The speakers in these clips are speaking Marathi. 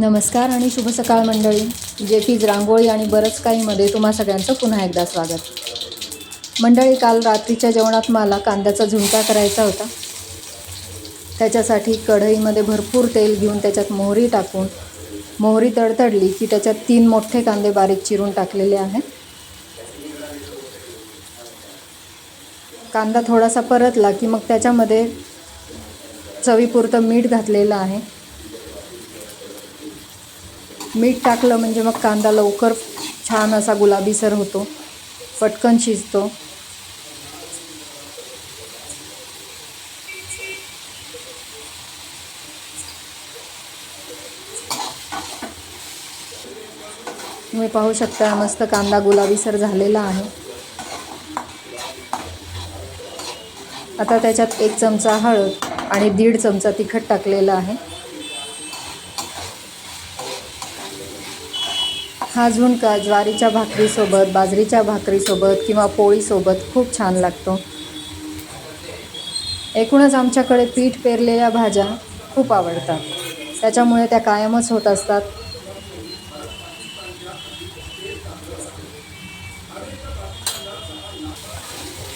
नमस्कार आणि शुभ सकाळ मंडळी. जेफीज रांगोळी आणि बरंच काहीमध्ये तुम्हा सगळ्यांचं पुन्हा एकदा स्वागत. मंडळी काल रात्रीच्या जेवणात मला कांद्याचा झुणका करायचा होता. त्याच्यासाठी कढईमध्ये भरपूर तेल घेऊन त्याच्यात मोहरी टाकून मोहरी तडतडली की त्याच्यात तीन मोठे कांदे बारीक चिरून टाकलेले आहेत. कांदा थोडासा परतला की मग त्याच्यामध्ये चवीपुरतं मीठ घातलेलं आहे. मीठ टाकलं म्हणजे मग कांदा लवकर छान असा गुलाबीसर होतो. पटकन शिजतो. तुम्ही पाहू शकता मस्त कांदा गुलाबीसर झालेला आहे. आता त्याच्यात एक चमचा हळद आणि दीड चमचा तिखट टाकलेला आहे. हा झुणका ज्वारीच्या भाकरीसोबत बाजरीच्या भाकरीसोबत किंवा पोळीसोबत खूप छान लागतो. एकूणच आमच्याकडे पीठ पेरलेल्या भाज्या खूप आवडतात. त्याच्यामुळे त्या कायमच होत असतात.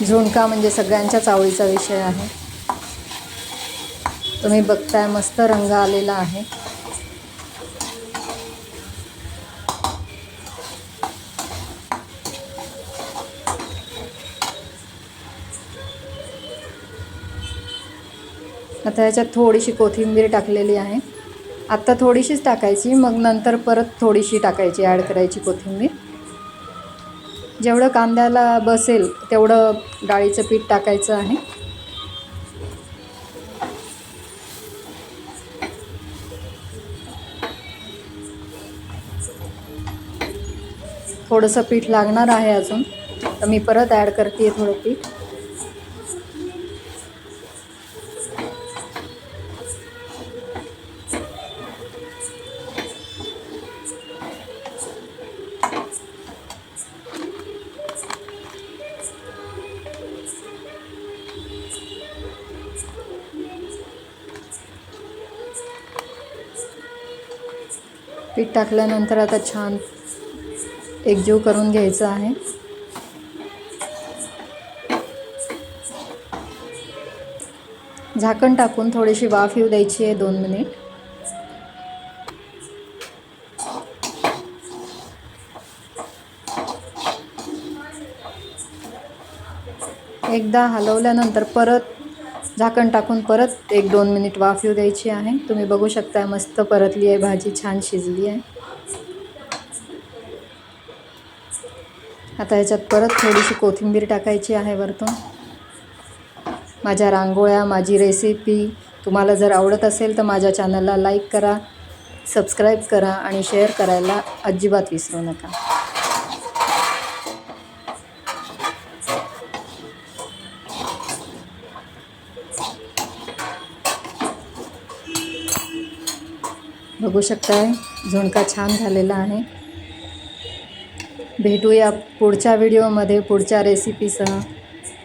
झुणका म्हणजे सगळ्यांच्याच आवडीचा विषय आहे. तुम्ही बघताय मस्त रंग आलेला आहे. आता ह्याच्यात थोडीशी कोथिंबीर टाकलेली आहे. आत्ता थोडीशीच टाकायची मग नंतर परत थोडीशी टाकायची ॲड करायची कोथिंबीर. जेवढं कांद्याला बसेल तेवढं डाळीचं पीठ टाकायचं आहे. थोडंसं पीठ लागणार आहे अजून. तर मी परत ॲड करते थोडं पीठ. पीठ टाकल्यानंतर आता छान एकजीव करून घ्यायचं आहे. झाकण टाकून थोडीशी वाफ येऊ द्यायची आहे दोन मिनिट. एकदा हलवल्यानंतर परत झाकण टाकून परत एक दोन मिनिट वाफ येऊ द्यायची आहे. तुम्ही बघू शकता मस्त परतली आहे भाजी छान शिजली आहे. आता याच्यात परत थोडीशी कोथिंबीर टाकायची आहे वरतून. माझ्या रांगोळ्या माझी रेसिपी तुम्हाला जर आवडत असेल तर माझ्या चॅनलला लाईक करा सबस्क्राईब करा आणि शेअर करायला अजिबात विसरू नका. बघू शकताय झुणका छान झालेला आहे. भेटूया पुढच्या व्हिडिओमध्ये पुढच्या रेसिपीसह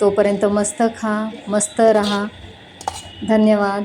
तोपर्यंत मस्त खा मस्त रहा. धन्यवाद.